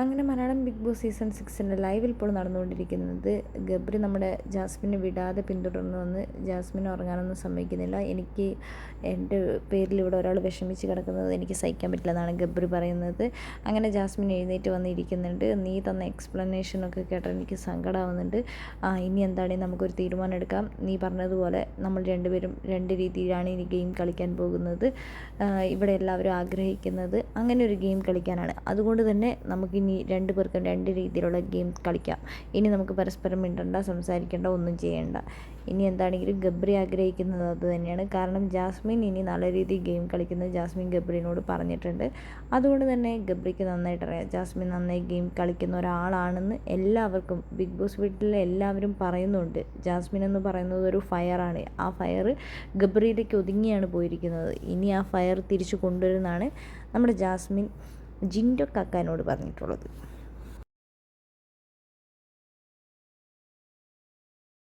അങ്ങനെ Malayalam Bigg Boss season സിക്സിന്റെ ലൈവിൽ ഇപ്പോൾ നടന്നുകൊണ്ടിരിക്കുന്നത് ഗബ്രി നമ്മുടെ ജാസ്മിനെ വിടാതെ പിന്തുടർന്നു വന്ന് ജാസ്മിൻ ഉറങ്ങാനൊന്നും സമ്മതിക്കുന്നില്ല. എനിക്ക് എന്റെ പേരിൽ ഇവിടെ ഒരാൾ വിഷമിച്ച് കിടക്കുന്നത് എനിക്ക് സഹിക്കാൻ പറ്റില്ല എന്നാണ് ഗബ്രി പറയുന്നത്. അങ്ങനെ ജാസ്മിൻ എഴുന്നേറ്റ് വന്നിരിക്കുന്നുണ്ട്. നീ തന്ന എക്സ്പ്ലനേഷനൊക്കെ കേട്ടാൽ എനിക്ക് സങ്കടമാവുന്നുണ്ട് ആ ഇനി എന്താണ് നമുക്കൊരു തീരുമാനം എടുക്കാം നീ പറഞ്ഞതുപോലെ നമ്മൾ രണ്ടുപേരും രണ്ട് രീതിയിലാണ് ഇനി ഗെയിം കളിക്കാൻ പോകുന്നത്. ഇവിടെ എല്ലാവരും ആഗ്രഹിക്കുന്നത് അങ്ങനെ ഒരു ഗെയിം കളിക്കാനാണ്. അതുകൊണ്ട് തന്നെ നമുക്ക് ഇനി രണ്ട് പേർക്കും രണ്ട് രീതിയിലുള്ള ഗെയിം കളിക്കാം. ഇനി നമുക്ക് പരസ്പരം മിണ്ടണ്ട സംസാരിക്കേണ്ട ഒന്നും ചെയ്യേണ്ട. ഇനി എന്താണെങ്കിലും ഗബ്രി ആഗ്രഹിക്കുന്നത് അത് തന്നെയാണ്. കാരണം ജാസ്മിൻ ഇനി നല്ല രീതിയിൽ ഗെയിം കളിക്കുന്നത് ജാസ്മിൻ ഗബ്രിനോട് പറഞ്ഞിട്ടുണ്ട്. അതുകൊണ്ട് തന്നെ ഗബ്രിക്ക് നന്നായിട്ട് അറിയാം. ജാസ്മിൻ നന്നായി ഗെയിം കളിക്കുന്ന ഒരാളാണെന്ന് എല്ലാവർക്കും ബിഗ് ബോസ് വീട്ടിലെ എല്ലാവരും പറയുന്നുണ്ട്. ജാസ്മിൻ എന്ന് പറയുന്നത് ഒരു ഫയറാണ്. ആ ഫയർ ഗബ്രിയിലേക്ക് ഒതുങ്ങിയാണ് പോയിരിക്കുന്നത്. ഇനി ആ ഫയർ തിരിച്ചു കൊണ്ടുവരുന്നതാണ് നമ്മുടെ ജാസ്മിൻ ജിൻഡോ കാക്കാനോട് പറഞ്ഞിട്ടുള്ളത്.